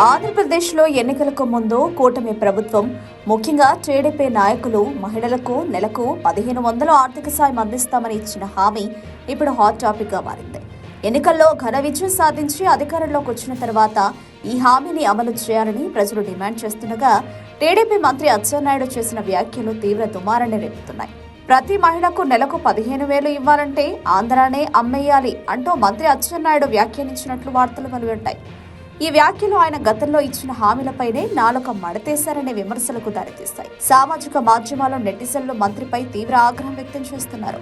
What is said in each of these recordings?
ఆంధ్రప్రదేశ్లో ఎన్నికలకు ముందు కూటమి ప్రభుత్వం ముఖ్యంగా టీడీపీ నాయకులు మహిళలకు నెలకు పదిహేను వందల ఆర్థిక సాయం అందిస్తామని ఇచ్చిన హామీ ఇప్పుడు హాట్ టాపిక్గా మారింది. ఎన్నికల్లో ఘన విజయం సాధించి అధికారంలోకి వచ్చిన తర్వాత ఈ హామీని అమలు చేయాలని ప్రజలు డిమాండ్ చేస్తుండగా టీడీపీ మంత్రి అచ్చెన్నాయుడు చేసిన వ్యాఖ్యలు తీవ్ర దుమారాన్ని రేపుతున్నాయి. ప్రతి మహిళకు నెలకు పదిహేను వేలు ఇవ్వాలంటే ఆంధ్రానే అమ్మేయాలి అంటూ మంత్రి అచ్చెన్నాయుడు వ్యాఖ్యానించినట్లు వార్తలు వెలువడ్డాయి. ఈ వ్యాఖ్యలు ఆయన గతంలో ఇచ్చిన హామీలపైనే నాలుక మడతేశారనే విమర్శలకు దారితీస్తాయి. సామాజిక మాధ్యమాల్లో నెటిజన్లు మంత్రిపై తీవ్ర ఆగ్రహం వ్యక్తం చేస్తున్నారు.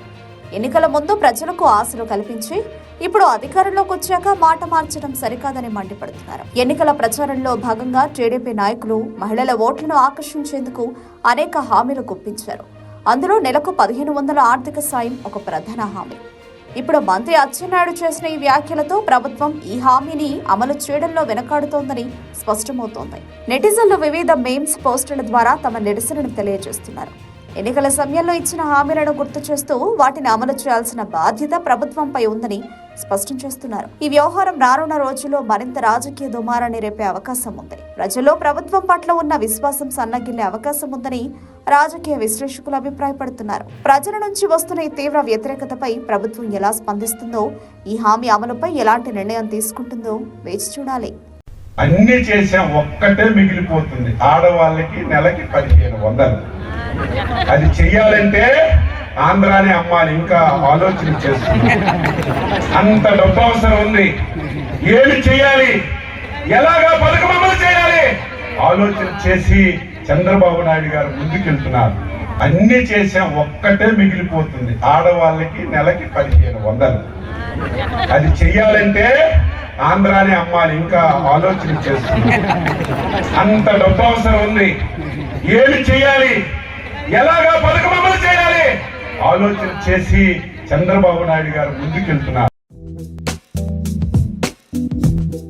ఎన్నికల ముందు ప్రజలకు ఆశలు కల్పించి ఇప్పుడు అధికారంలోకి వచ్చాక మాట మార్చడం సరికాదని మండిపడుతున్నారు. ఎన్నికల ప్రచారంలో భాగంగా టీడీపీ నాయకులు మహిళల ఓట్లను ఆకర్షించేందుకు అనేక హామీలు గుప్పించారు. అందులో నెలకు పదిహేను వందల ఆర్థిక సాయం ఒక ప్రధాన హామీ. ఇప్పుడు మంత్రి అచ్చెన్నాయుడు చేసిన ఈ వ్యాఖ్యలతో ప్రభుత్వం ఈ హామీని అమలు చేయడంలో వెనకాడుతోందని స్పష్టమవుతోంది. నెటిజన్లు వివిధ మేమ్స్ పోస్టుల ద్వారా తమ నిరసనను తెలియజేస్తున్నారు. ఎన్నికల సమయంలో ఇచ్చిన హామీలను గుర్తు చేస్తూ వాటిని అమలు చేయాల్సిన బాధ్యత ప్రభుత్వంపై ఉందని స్పష్టం చేస్తున్నారు. ఈ వ్యవహారం రానున్న రోజుల్లో మరింత రాజకీయ దుమారాన్ని రేపే అవకాశం ఉంది. ప్రజల్లో ప్రభుత్వం పట్ల ఉన్న విశ్వాసం సన్నగిల్లే అవకాశం ఉందని రాజకీయ విశ్లేషకులు అభిప్రాయపడుతున్నారు. ప్రజల నుంచి వస్తున్న ఈ తీవ్ర వ్యతిరేకతపై ప్రభుత్వం ఎలా స్పందిస్తుందో ఈ హామీ అమలుపై ఎలాంటి నిర్ణయం తీసుకుంటుందో వేచి చూడాలి. అన్ని చేసాం ఒక్కటే మిగిలిపోతుంది. ఆడవాళ్ళకి నెలకి పదిహేను వందలు. అది చెయ్యాలంటే ఆంధ్రాని అమ్మాలి ఇంకా ఆలోచన చేస్తుంది. అంత డబ్బు అవసరం ఉంది. ఏమి చేయాలి ఎలాగా పథకం అమలు చేయాలి? ఆలోచన చేసి చంద్రబాబు నాయుడు గారు ముందుకెళ్తున్నారు. అన్ని చేసాం ఒక్కటే మిగిలిపోతుంది. ఆడవాళ్ళకి నెలకి పదిహేను వందలు. అది చెయ్యాలంటే ఆంధ్రాని అమ్మాలి ఇంకా ఆలోచన చేస్తుంది. అంత డబ్బు అవసరం ఉంది. ఏమి చేయాలి? ఎలాగా పథకం అమలు చేయాలి? ఆలోచన చేసి చంద్రబాబు నాయుడు గారు ముందుకెళ్తున్నారు.